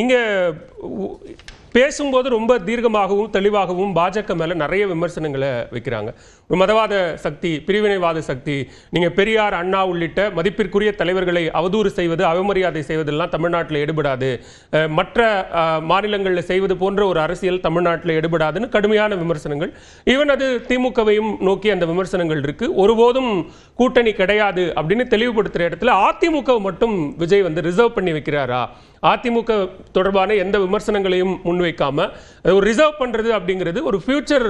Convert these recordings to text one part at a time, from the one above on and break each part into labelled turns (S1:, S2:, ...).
S1: இங்கே பேசும்போது ரொம்ப தீர்க்கமாகவும் தெளிவாகவும் பாஜக மேலே நிறைய விமர்சனங்களை வைக்கிறாங்க. ஒரு மதவாத சக்தி பிரிவினைவாத சக்தி நீங்கள் பெரியார் அண்ணா உள்ளிட்ட மதிப்பிற்குரிய தலைவர்களை அவதூறு செய்வது அவமரியாதை செய்வதெல்லாம் தமிழ்நாட்டில் எடுபடாது. மற்ற மாநிலங்களில் செய்வது போன்ற ஒரு அரசியல் தமிழ்நாட்டில் எடுபடாதுன்னு கடுமையான விமர்சனங்கள். ஈவன் அது திமுகவையும் நோக்கி அந்த விமர்சனங்கள் இருக்கு. ஒருபோதும் கூட்டணி கிடையாது அப்படின்னு தெளிவுபடுத்துற இடத்துல அதிமுக மட்டும் விஜய் வந்து ரிசர்வ் பண்ணி வைக்கிறாரா? அதிமுக தொடர்பான எந்த விமர்சனங்களையும் முன்வைக்காம அது ஒரு ரிசர்வ் பண்றது அப்படிங்கிறது ஒரு ஃபியூச்சர்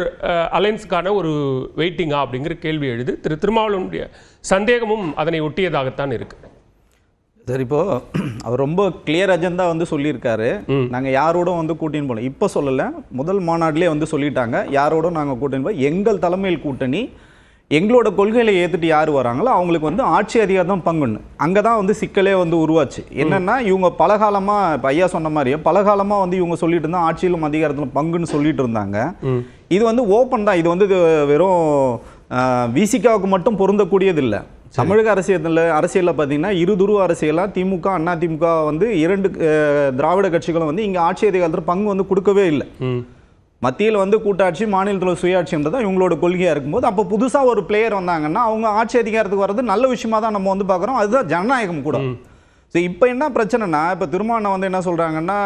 S1: அலைன்ஸ்க்கான ஒரு வெயிட்டிங்கா அப்படிங்கிற கேள்வி எழுது. திரு திருமாவளவனுடைய சந்தேகமும் அதனை ஒட்டியதாகத்தான் இருக்கு.
S2: சரி இப்போ அவர் ரொம்ப கிளியர் அஜெண்டா வந்து சொல்லியிருக்காரு. நாங்க யாரோட வந்து கூட்டின்னு போல. இப்போ சொல்லல முதல் மாநாட்டிலே வந்து சொல்லிட்டாங்க யாரோட நாங்க கூட்டின்னு போய் எங்கள் தலைமையில் கூட்டணி எங்களோட கொள்கைகளை ஏத்துட்டு யார் வராங்களோ அவங்களுக்கு வந்து ஆட்சி அதிகாரம் பங்குன்னு. அங்கே தான் வந்து சிக்கலே வந்து உருவாச்சு. என்னன்னா இவங்க பலகாலமா இப்போ ஐயா சொன்ன மாதிரியே பலகாலமா வந்து இவங்க சொல்லிட்டு இருந்தா ஆட்சியிலும் அதிகாரத்திலும் பங்குன்னு சொல்லிட்டு இருந்தாங்க. இது வந்து ஓப்பன் தான். இது வந்து இது வெறும் விசிகாவுக்கு மட்டும் பொருந்தக்கூடியது இல்லை தமிழக அரசியலில் அரசியலில் பார்த்தீங்கன்னா இருதுருவ அரசியலாக திமுக அண்ணா திமுக வந்து இரண்டு திராவிட கட்சிகளும் வந்து இங்கே ஆட்சி அதிகாரத்தில் பங்கு வந்து கொடுக்கவே இல்லை. மத்தியில் வந்து கூட்டாட்சி மாநிலத்தில் சுயாட்சின்றது தான் இவங்களோட கொள்கையாக இருக்கும்போது அப்போ புதுசாக ஒரு பிளேயர் வந்தாங்கன்னா அவங்க ஆட்சி அதிகாரத்துக்கு வர்றது நல்ல விஷயமா தான் நம்ம வந்து பார்க்குறோம். அதுதான் ஜனநாயகம் கூட. ஸோ இப்போ என்ன பிரச்சனைனா இப்போ திருமாவளவன் வந்து என்ன சொல்கிறாங்கன்னா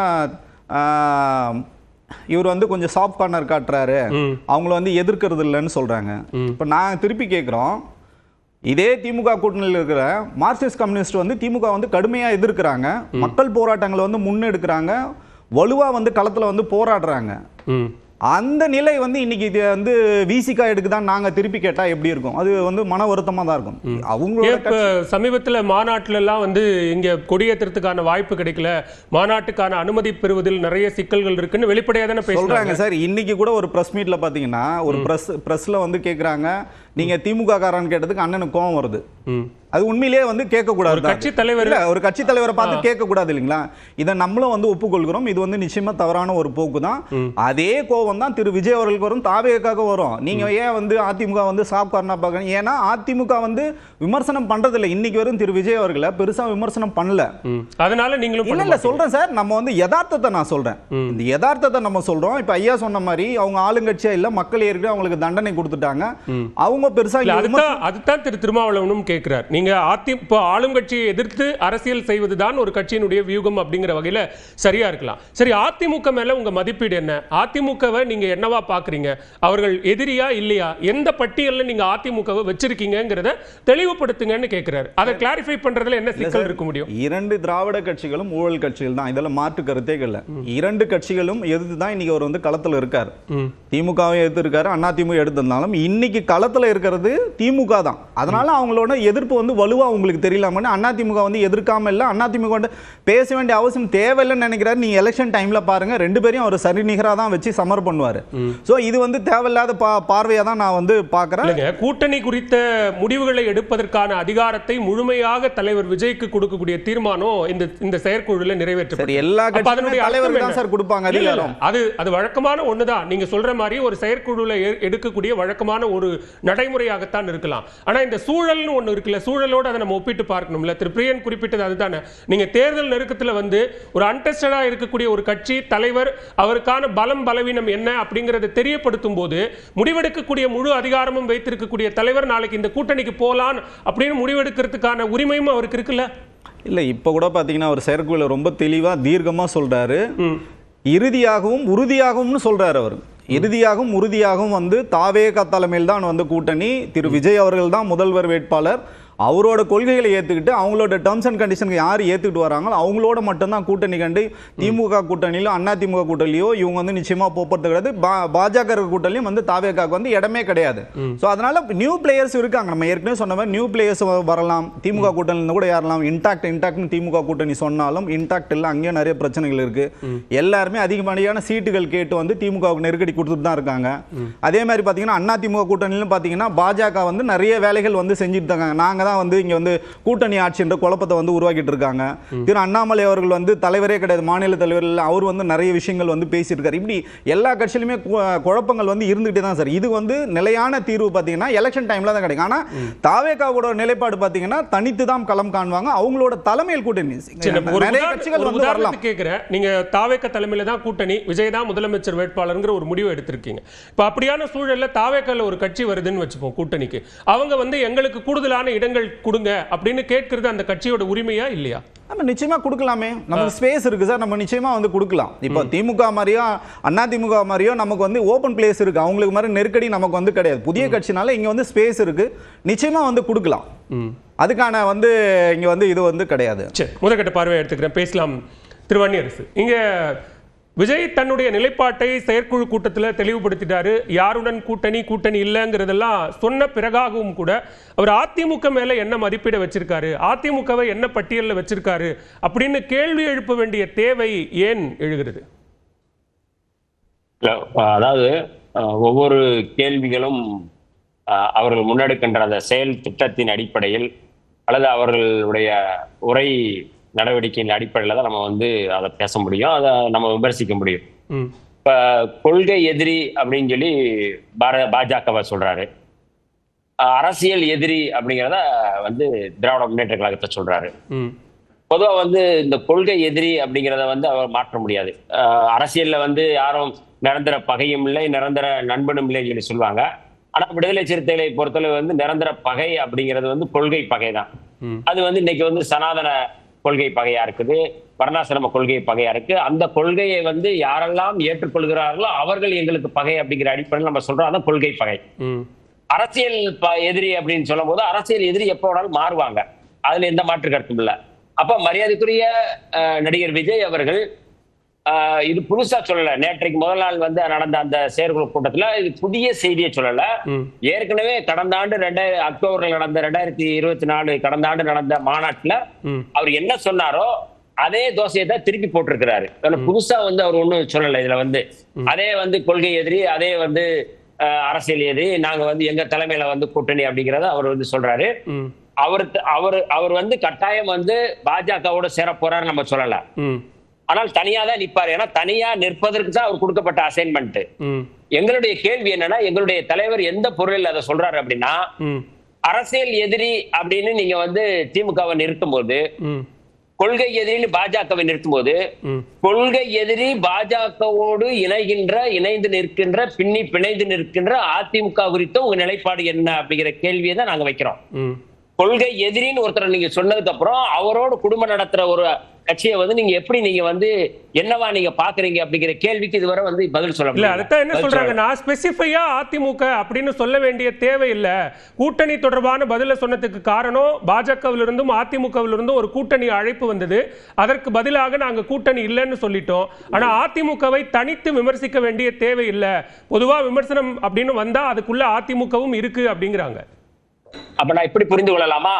S2: இவர் வந்து கொஞ்சம் சாஃப்ட் கார்னர் காட்டுறாரு. அவங்கள வந்து எதிர்க்கிறது இல்லைன்னு சொல்கிறாங்க இப்போ நான் திருப்பி கேட்குறோம் இதே திமுக கூட்டணியில் இருக்கிற மார்க்சிஸ்ட் கம்யூனிஸ்ட் வந்து திமுக வந்து கடுமையாக எதிர்க்கிறாங்க. மக்கள் போராட்டங்களை வந்து முன்னெடுக்கிறாங்க. வலுவாக வந்து களத்தில் வந்து போராடுறாங்க. அந்த நிலை வந்து இன்னைக்கு இது வந்து விசிகா எடுக்குதான் நாங்க திருப்பி கேட்டா எப்படி இருக்கும்? அது வந்து மன வருத்தமா தான் இருக்கும். அவங்களோட
S1: இப்ப சமீபத்துல மாநாட்டுல எல்லாம் வந்து இங்க கொடியேற்றத்துக்கான வாய்ப்பு கிடைக்கல? மாநாட்டுக்கான அனுமதி பெறுவதில் நிறைய சிக்கல்கள் இருக்குன்னு வெளிப்படையா தானே பேசுறாங்க.
S2: சொல்றாங்க சார். இன்னைக்கு கூட ஒரு பிரஸ் மீட்ல பாத்தீங்கன்னா ஒரு பிரஸ் பிரஸ்ல வந்து கேக்குறாங்க நீங்க திமுக காரன் கேட்டதுக்கு அண்ணனுக்கு கோவம் வருது. அது உண்மையிலேயே வந்து கேட்க கூடாது
S1: ஒரு கட்சி தலைவர்
S2: இல்ல ஒரு கட்சி தலைவரை பார்த்து கேட்க கூடாது இல்லைங்களா? இதை நம்மளும் வந்து ஒப்புக்கொள்கிறோம். இது வந்து நிச்சயமா தவறான ஒரு போக்கு தான் அதே கோபம் தான் திரு விஜய் அவர்களுக்கு வரும் தாவேக்காக வரும். நீங்க ஏன் வந்து அதிமுக வந்து சாப்காரனா பார்க்கணும் ஏன்னா அதிமுக வந்து விமர்சனம் பண்றது இல்ல இன்னைக்கு வரும் திரு விஜய் அவர்களை பெருசா விமர்சனம் பண்ணல.
S1: அதனால நீங்களும்
S2: இல்ல இல்ல சொல்றேன் சார். நம்ம வந்து யதார்த்தத்தை நான் சொல்றேன். இந்த யதார்த்தத்தை நம்ம சொல்றோம். இப்ப ஐயா சொன்ன மாதிரி அவங்க ஆளுங்கட்சியா இல்ல மக்கள் ஏற்கனவே அவங்களுக்கு தண்டனை கொடுத்துட்டாங்க. அவங்க பெருசா
S1: அதுதான் திரு திருமாவளவனும் கேட்கிறார். நீங்க அதி இப்போ ஆளும் கட்சியை எதிர்த்து அரசியல் செய்வதுதான் ஒரு கட்சியினுடைய வியூகம் அப்படிங்கிற வகையில சரியா இருக்கலாம். சரி அதிமுக மேல உங்க மதிப்பீடு என்ன? அதிமுகவை நீங்க என்னவா பாக்குறீங்க? அவர்கள் எதிரியா இல்லையா? எந்த பட்டியல்ல நீங்க அதிமுகவை வச்சிருக்கீங்கங்கிறத தெளிவுபடுத்துங்கன்னு கேட்கிறாரு அதை கிளாரிஃபை பண்றதுல என்ன சிக்கல் இருக்க முடியும்?
S2: இரண்டு திராவிட கட்சிகளும் ஊழல் கட்சிகள் தான். இதெல்லாம் மாற்று கருத்தே இல்ல. இரண்டு கட்சிகளும் எதிர்த்து தான் இன்னைக்கு அவர் வந்து களத்துல இருக்காரு. திமுகவும் எதிர்த்து இருக்காரு அண்ணா திமுக எடுத்திருந்தாலும் இன்னைக்கு களத்துல இருக்கிறது திமுக தான். அதனால அவங்களோட எதிர்ப்பு வந்து வலுவா உங்களுக்கு தெரியலாமன்னு அண்ணா திமுக வந்து எதிர்க்காம இல்ல? அண்ணா திமுக வந்து பேச வேண்டிய அவசியம் தேவையில்லைன்னு நினைக்கிறாரு. நீங்க எலெக்ஷன் டைம்ல பாருங்க. ரெண்டு பேரையும் அவர் சரி நிகரா தான் வச்சு சமர் பண்ணுவாரு. சோ இது வந்து தேவையில்லாத பா பார்வையா தான் நான் வந்து
S1: இல்லைங்க கூட்டணி குறித்த முடிவுகளை எடுப்பதற்கான அதிகாரத்தை முழுமையாக தலைவர் விஜய்க்கு கொடுக்கக்கூடிய தீர்மானம் இந்த இந்த செயற்குழுல நிறைவேற்ற
S2: எல்லா
S1: அர்த்தம்
S2: தான் சார் கொடுப்பாங்க
S1: அது அது வழக்கமான ஒண்ணுதான். நீங்க சொல்ற மாதிரி ஒரு செயற்குழுல எடுக்கக்கூடிய வழக்கமான ஒரு நடைமுறையாகத்தான் இருக்கலாம். ஆனா இந்த சூழல்னு ஒண்ணு இருக்குல்ல சூழலோட அதை நம்ம ஒப்பிட்டு பார்க்கணும்ல? திரு. பிரியன் குறிப்பிட்டது அதுதானே. நீங்க தேர்தல் நெருக்கத்துல வந்து ஒரு அன்டெஸ்டடா இருக்கக்கூடிய ஒரு கட்சி தலைவர் அவருக்கான பலம் பலவீனம் என்ன அப்படிங்கறதை தெரியப்படுத்தும் போது முடிவெடுக்கக்கூடிய முழு அதிகாரமும் வைத்திருக்கக்கூடிய தலைவர் நாளைக்கு இந்த கூட்டணிக்கு போலான் அப்படின்னு முடிவெடுக்கிறதுக்கான உரிமையும் அவருக்கு இருக்குல்ல?
S2: இல்ல இப்ப கூட பாத்தீங்கன்னா அவர் செயற்குழுல ரொம்ப தெளிவா தீர்க்கமா சொல்றாரு. இறுதியாகவும் உறுதியாகும்னு சொல்றாரு அவர். இறுதியாகவும் உறுதியாகவும் வந்து தாவே தலைமையில் தான் வந்து கூட்டணி. திரு. விஜய் அவர்கள் தான் முதல்வர் வேட்பாளர். அவரோட கொள்கைகளை ஏத்துக்கிட்டு அவங்களோட டேர்ம்ஸ் அண்ட் கண்டிஷனுக்கு யார் ஏத்துக்கிட்டு வராங்களோ அவங்களோட மட்டும்தான் கூட்டணி கண்டு திமுக கூட்டணியிலோ அண்ணா திமுக கூட்டணியிலோ இவங்க வந்து நிச்சயமா போறது கிடையாது. பாஜக கூட்டணியும் வந்து தாவேக்காக்கு வந்து இடமே கிடையாது. ஸோ அதனால நியூ பிளேயர்ஸ் இருக்காங்க. நம்ம ஏற்கனவே சொன்ன மாதிரி நியூ பிளேயர்ஸ் வரலாம். திமுக கூட்டணியில கூட ஏறலாம். இன்டாக்ட் இன்டாக்ட்னு திமுக கூட்டணி சொன்னாலும் இன்டாக்ட் இல்லை அங்கேயும் நிறைய பிரச்சனைகள் இருக்கு. எல்லாருமே அதிகப்படியான சீட்டுகள் கேட்டு வந்து திமுகவுக்கு நெருக்கடி கொடுத்துட்டு தான் இருக்காங்க. அதே மாதிரி பார்த்தீங்கன்னா அண்ணா திமுக கூட்டணியிலும் பார்த்தீங்கன்னா பாஜக வந்து நிறைய வேலைகள் வந்து செஞ்சுட்டு இருக்காங்க. நாங்க அவங்க தான் வந்து இங்க வந்து கூட்டணி ஆட்சின்ற குழப்பத்தை வந்து உருவாக்கிட்டு இருக்காங்க. திரு அண்ணாமலை அவர்கள் வந்து தலைவரே கிடையாது மாநில தலைவர் இல்ல அவர் வந்து நிறைய விஷயங்கள் வந்து பேசியிருக்காரு இப்படி எல்லா கட்சியிலுமே குழப்பங்கள் வந்து இருந்துகிட்டே தான் சார். இது வந்து நிலையான தீர்வு பார்த்தீங்கன்னா எலெக்ஷன் டைம்ல தான் கிடைக்கும். ஆனா தாவேகாவோட நிலைப்பாடு பார்த்தீங்கன்னா தனித்து தான் களம் காணுவாங்க. அவங்களோட தலைமையில் கூட்டணி. நிறைய கட்சிகள் வந்து வரலாம்.
S1: கேட்கிறேன் நீங்க தாவேக்க தலைமையில தான் கூட்டணி விஜய் தான் முதலமைச்சர் வேட்பாளருங்கிற ஒரு முடிவு எடுத்திருக்கீங்க. இப்ப அப்படியான சூழல்ல தாவேக்கல ஒரு கட்சி வருதுன்னு வச்சுப்போம் கூட்டணிக்கு. அவங்க வந்து எங்களுக்கு கூடுதலான இடங்கள் கொடுங்க அப்படின்னு கேட்கறது அந்த கட்சியோட உரிமையா இல்லையா?
S2: நம்ம நிச்சயமா கொடுக்கலாமே. நமக்கு ஸ்பேஸ் இருக்கு சார். நம்ம நிச்சயமா வந்து கொடுக்கலாம். இப்போ திமுக மாதிரியோ அண்ணா திமுக மாதிரியோ நமக்கு வந்து ஓப்பன் பிளேஸ் இருக்கு. அவங்களுக்கு மாதிரி நெருக்கடி நமக்கு வந்து கிடையாது. புதிய கட்சினால இங்க வந்து ஸ்பேஸ் இருக்கு. நிச்சயமா வந்து கொடுக்கலாம். அதுக்கான வந்து இங்க வந்து இது வந்து கிடையாது.
S1: சரி முதற்கட்ட பார்வையை எடுத்துக்கிறேன். பேசலாம். திருவண்ணியரசு இங்க விஜய் தன்னுடைய நிலைப்பாட்டை செயற்குழு கூட்டத்தில் தெளிவுபடுத்திட்டாரு. யாருடன் கூட்டணி கூட்டணி இல்லைங்கிறதெல்லாம் சொன்ன பிறகாகவும் கூட அவர் அதிமுக மேல என்ன மதிப்பீட வச்சிருக்காரு? அதிமுகவை என்ன பட்டியலில் வச்சிருக்காரு? அப்படின்னு கேள்வி எழுப்ப வேண்டிய தேவை ஏன் எழுகிறது?
S3: அதாவது ஒவ்வொரு கேள்விகளும் அவர்கள் முன்னெடுக்கின்ற அந்த செயல் திட்டத்தின் அடிப்படையில் அல்லது அவர்களுடைய உரை நடவடிக்கையின் அடிப்படையில் தான் நம்ம வந்து அதை பேச முடியும். அதை நம்ம விமர்சிக்க முடியும். இப்ப கொள்கை எதிரி அப்படின்னு சொல்லி பார பாஜகவை சொல்றாரு. அரசியல் எதிரி அப்படிங்கிறத வந்து திராவிட முன்னேற்ற கழகத்தை சொல்றாரு. பொதுவா வந்து இந்த கொள்கை எதிரி அப்படிங்கிறத வந்து அவர் மாற்ற முடியாது. அரசியல்ல வந்து யாரும் நிரந்தர பகையும் இல்லை நிரந்தர நண்பனும் இல்லைன்னு சொல்லி சொல்லுவாங்க. ஆனா விடுதலை சிறுத்தைகளை பொறுத்தளவு வந்து நிரந்தர பகை அப்படிங்கிறது வந்து கொள்கை பகை தான்.
S1: ம்.
S3: அது வந்து இன்னைக்கு வந்து சனாதன கொள்கை பகையா இருக்குது வர்ணாசிரம கொள்கை பகையா இருக்கு. அந்த கொள்கையை வந்து யாரெல்லாம் ஏற்றுக்கொள்கிறார்களோ அவர்கள் எங்களுக்கு பகை அப்படிங்கிற அடிப்படையில் நம்ம சொல்றோம். அதான் கொள்கை பகை. அரசியல் எதிரி அப்படின்னு சொல்லும் போது அரசியல் எதிரி எப்போ வேணாலும் மாறுவாங்க. அதுல எந்த மாற்று கருத்தும் இல்ல. அப்ப மரியாதைக்குரிய நடிகர் விஜய் அவர்கள் இது புதுசா சொல்லல. நேற்றைக்கு முதல் நாள் வந்து நடந்த அந்த செயற்குழு கூட்டத்துல இது புதிய செய்தியை சொல்லல. ஏற்கனவே கடந்த ஆண்டு ரெண்டாயிரம் அக்டோபர்ல நடந்த ரெண்டாயிரத்தி இருபத்தி நாலு கடந்த ஆண்டு நடந்த மாநாட்டுல அவர் என்ன சொன்னாரோ அதே தோசையை தான் திருப்பி போட்டிருக்கிறாரு. புதுசா வந்து அவர் ஒண்ணும் சொல்லல இதுல வந்து. அதே வந்து கொள்கை எதிரி அதே வந்து அரசியல் எதிரி நாங்க வந்து எங்க தலைமையில வந்து கூட்டணி அப்படிங்கறத அவர் வந்து சொல்றாரு. அவர் அவர் அவர் வந்து கட்டாயம் வந்து பாஜகவோட சேர போறாரு நம்ம சொல்லல. ஆனால் தனியா தான் நிப்பாரு. ஏன்னா தனியா நிற்பதற்கு தான் அவர் கொடுக்கப்பட்ட அசைன்மெண்ட் எங்களுடைய கேள்வி என்னன்னா எங்களுடைய தலைவர் எந்த பொருளில் அதை சொல்றாரு அப்படின்னா அரசியல் எதிரி அப்படின்னு நீங்க வந்து திமுகவை நிறுத்தும் போது கொள்கை எதிரின்னு பாஜகவை நிறுத்தும் போது கொள்கை எதிரி பாஜகவோடு இணைகின்ற இணைந்து நிற்கின்ற பின்னி பிணைந்து நிற்கின்ற அதிமுக குறித்த உங்க நிலைப்பாடு என்ன அப்படிங்கிற கேள்வியை தான் நாங்க வைக்கிறோம். கொள்கை எதிரின்னு ஒருத்தர் நீங்க சொன்னதுக்கு அப்புறம் அவரோட குடும்பம் நடத்துற ஒரு கட்சியை வந்து நீங்க எப்படி நீங்க வந்து என்னவா நீங்க பாக்குறீங்க அப்படிங்கிற கேள்விக்கு இதுவரை வந்து பதில் சொல்ல
S1: இல்ல. அதுதான் என்ன சொல்றாங்க? நான் ஸ்பெசிஃபையா அதிமுக அப்படின்னு சொல்ல வேண்டிய தேவை இல்ல கூட்டணி தொடர்பான பதில சொன்னதுக்கு காரணம் பாஜகவில் இருந்தும் அதிமுகவில் இருந்தும் ஒரு கூட்டணி அழைப்பு வந்தது. அதற்கு பதிலாக நாங்க கூட்டணி இல்லைன்னு சொல்லிட்டோம். ஆனா அதிமுகவை தனித்து விமர்சிக்க வேண்டிய தேவை இல்ல பொதுவா விமர்சனம் அப்படின்னு வந்தா அதுக்குள்ள அதிமுகவும் இருக்கு அப்படிங்கிறாங்க.
S3: அப்ப நான் இப்படி புரிந்து கொள்ளலாமா?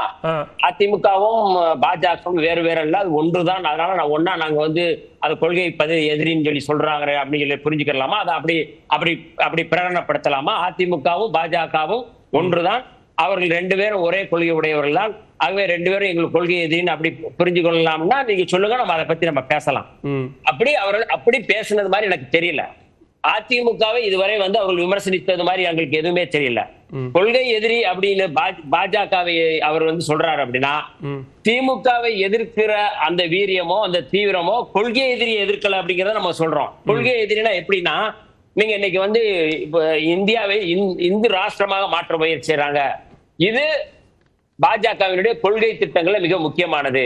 S3: அதிமுகவும் பாஜகவும் வேறு வேறு இல்ல அது ஒன்றுதான். அதனால நான் ஒன்னா நாங்க வந்து அது கொள்கை பதி எதிரின்னு சொல்லி சொல்றாங்க அப்படின்னு சொல்லி புரிஞ்சுக்கலாமா? அதை அப்படி அப்படி அப்படி பிரகடனப்படுத்தலாமா? அதிமுகவும் பாஜகவும் ஒன்றுதான். அவர்கள் ரெண்டு பேரும் ஒரே கொள்கை உடையவர்கள் தான். ஆகவே ரெண்டு பேரும் எங்களுக்கு கொள்கை எதிரின்னு அப்படி புரிஞ்சு கொள்ளலாம்னா நீங்க சொல்லுங்க நம்ம அதை பத்தி நம்ம பேசலாம். அப்படி அவர்கள் அப்படி பேசுனது மாதிரி எனக்கு தெரியல. அதிமுகவை இதுவரை வந்து அவர்கள் விமர்சனித்தது மாதிரி எங்களுக்கு எதுவுமே தெரியல. கொள்கை எதிரி அப்படின்னு பாஜகவை அவர் வந்து சொல்றாரு அப்படின்னா திமுகவை எதிர்க்கிற அந்த வீரியமோ அந்த தீவிரமோ கொள்கை எதிரி எதிர்க்கல அப்படிங்கறத நம்ம சொல்றோம். கொள்கை எதிரினா எப்படின்னா நீங்க இன்னைக்கு வந்து இப்ப இந்தியாவை இந்- இந்து ராஷ்டிரமாக மாற்ற முயற்சி செய்றாங்க இது பாஜகவினுடைய கொள்கை திட்டங்கள்ல மிக முக்கியமானது.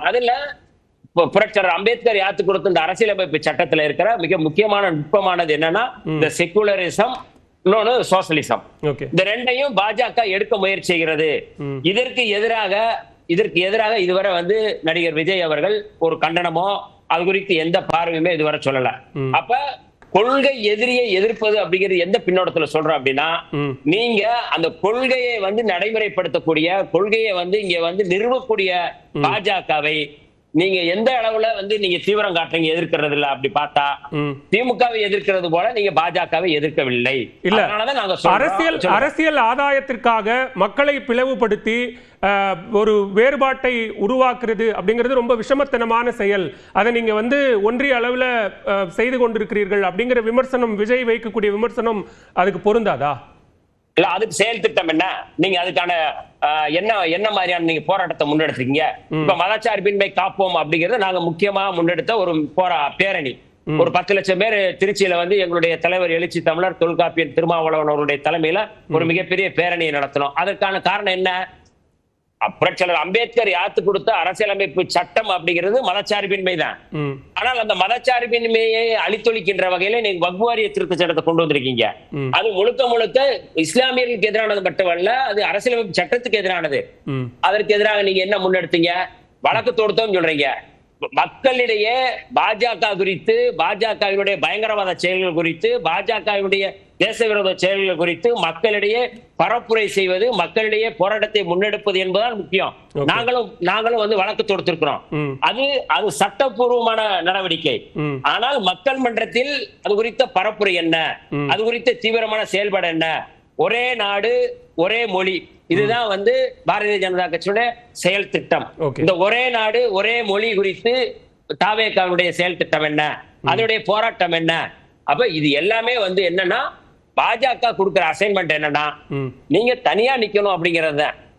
S3: அதுல இப்ப புரட்சியாளர் அம்பேத்கர் யாத்து கொடுத்த இந்த அரசியலமைப்பு சட்டத்துல இருக்கிற மிக முக்கியமான நுட்பமானது என்னன்னா இந்த செக்குலரிசம் இன்னொன்னு சோசலிசம் இந்த ரெண்டையும் பாஜக எடுக்க முயற்சி செய்கிறது. இதற்கு எதிராக இதற்கு எதிராக இதுவரை வந்து நடிகர் விஜய் அவர்கள் ஒரு கண்டனமோ அது குறித்து எந்த பார்வையுமே இதுவரை சொல்லல. அப்ப கொள்கை எதிரியை எதிர்ப்பது அப்படிங்கிறது எந்த பின்னோட்டத்துல சொல்றோம் அப்படின்னா நீங்க அந்த கொள்கையை வந்து நடைமுறைப்படுத்தக்கூடிய கொள்கையை வந்து இங்க வந்து நிறுவக்கூடிய பாஜகவை நீங்க எந்த அளவுல வந்து நீங்க தீவிரம் காட்டுறீங்க எதிர்க்கிறது இல்ல அப்படி பார்த்தா. திமுகவை எதிர்க்கிறது போல நீங்க பாஜகவை எதிர்க்கவில்லை
S1: இல்ல. அரசியல். அரசியல் ஆதாயத்திற்காக மக்களை பிளவுபடுத்தி ஒரு வேறுபாட்டை உருவாக்குறது அப்படிங்கிறது ரொம்ப விஷமத்தனமான செயல் அதை நீங்க வந்து ஒன்றிய அளவுல செய்து கொண்டிருக்கிறீர்கள் அப்படிங்கிற விமர்சனம் விஜய் வைக்கக்கூடிய விமர்சனம் அதுக்கு பொருந்தாதா
S3: இல்ல அதுக்கு செயல் திட்டம் என்ன? நீங்க அதுக்கான என்ன என்ன மாதிரியான நீங்க போராட்டத்தை முன்னெடுத்தீங்க இப்ப மதச்சார்பின்மை காப்போம் அப்படிங்கறது நாங்க முக்கியமா முன்னெடுத்த ஒரு போரா பேரணி. ஒரு பத்து லட்சம் பேர் திருச்சியில வந்து எங்களுடைய தலைவர் எழுச்சி தமிழர் தொல்காப்பியன் திருமாவளவன் அவருடைய தலைமையில ஒரு மிகப்பெரிய பேரணியை நடத்தினோம் அதற்கான காரணம் என்ன? புரட்சியாளர் அம்பேத்கர் யாத்து கொடுத்த அரசியலமைப்பு சட்டம் அப்படிங்கிறது மதச்சார்பின்மை தான். ஆனால் அந்த மதச்சார்பின்மையை அழித்தொழிக்கின்ற வகையில நீங்க வக்வாரிய திருத்த சட்டத்தை கொண்டு வந்திருக்கீங்க. அது முழுக்க முழுக்க இஸ்லாமியர்களுக்கு எதிரானது மட்டுமல்ல அது அரசியலமைப்பு சட்டத்துக்கு எதிரானது. அதற்கு எதிராக நீங்க என்ன முன்னெடுத்தீங்க? வழக்கு தொடுத்தோம் சொல்றீங்க. மக்களிடையே பாஜக குறித்து பாஜகவினுடைய பயங்கரவாத செயல்கள் குறித்து பாஜகவினுடைய தேச விரோத செயல்கள் குறித்து மக்களிடையே பரப்புரை செய்வது மக்களிடையே போராட்டத்தை முன்னெடுப்பது என்பதுதான் முக்கியம். நாங்களும் நாங்களும் வந்து வழக்கு தொடுத்திருக்கிறோம். அது அது சட்டப்பூர்வமான நடவடிக்கை. ஆனால் மக்கள் மன்றத்தில் அது குறித்த பரப்புரை என்ன. அது குறித்த தீவிரமான செயல்பாடு என்ன? ஒரே நாடு ஒரே மொழி. இதுதான் வந்து பாரதிய ஜனதா கட்சியுடைய செயல் திட்டம். இந்த ஒரே நாடு ஒரே மொழி குறித்து தாவேக்காவுடைய செயல் திட்டம் என்ன? அதனுடைய போராட்டம் என்ன? அப்ப இது எல்லாமே வந்து என்னன்னா பாஜக கொடுக்கிற அசைன்மெண்ட் என்னன்னா நீங்க தனியா நிக்கணும் அப்படிங்கறது